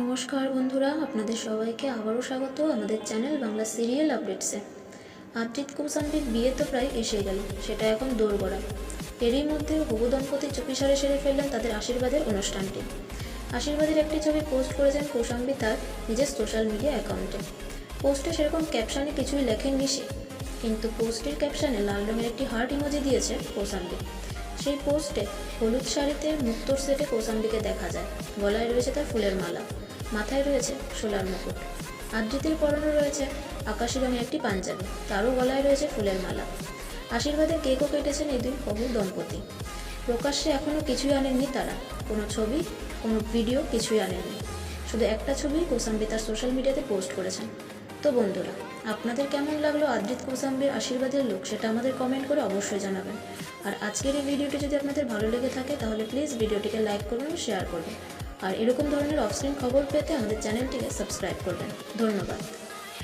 নমস্কার বন্ধুরা, আপনাদের সবাইকে আবারও স্বাগত আমাদের চ্যানেল বাংলা সিরিয়াল আপডেটসে। আদ্রিত কৌসাম্বির বিয়ে তো প্রায় এসে গেল, সেটা এখন দোরগোড়া। এরই মধ্যে হবু দম্পতি চুপিসারে সেরে ফেললেন তাদের আশীর্বাদের অনুষ্ঠানটি। আশীর্বাদের একটি ছবি পোস্ট করেছেন কৌশাম্বী তার নিজের সোশ্যাল মিডিয়া অ্যাকাউন্টে। পোস্টে সেরকম ক্যাপশনে কিছুই লেখেননি সে, কিন্তু পোস্টের ক্যাপশনে লাল রঙের একটি হার্ট ইমোজি দিয়েছে কৌশাম্বী। সেই পোস্টে হলুদ শাড়িতে মুক্তোর সেটে কৌশাম্বীকে দেখা যায়, গলায় রয়েছে তার ফুলের মালা। মাথায় রয়েছে সোলার মুকুট। আদ্রিতের পরনে রয়েছে আকাশি রঙের একটি পাঞ্জাবি, তারও গলায় রয়েছে ফুলের মালা। আশীর্বাদে কেকও কেটেছেন এই দুই হবু দম্পতি। প্রকাশ্যে এখনও কিছুই আনেননি তারা। কোনো ছবি, কোনো ভিডিও কিছুই আনেননি। শুধু একটা ছবি কৌসাম্বী তার সোশ্যাল মিডিয়াতে পোস্ট করেছেন। তো বন্ধুরা, আপনাদের কেমন লাগল আদ্রিত কৌসাম্বীর আশীর্বাদের লোক সেটা আমাদের কমেন্ট করে অবশ্যই জানাবেন। আর আজকের এই ভিডিওটি যদি আপনাদের ভালো লেগে থাকে তাহলে প্লিজ ভিডিওটিকে লাইক করুন শেয়ার করবেন আর এরকম ধরনের অফস্ক্রিন খবর পেতে আমাদের চ্যানেলটিকে সাবস্ক্রাইব করবেন। ধন্যবাদ।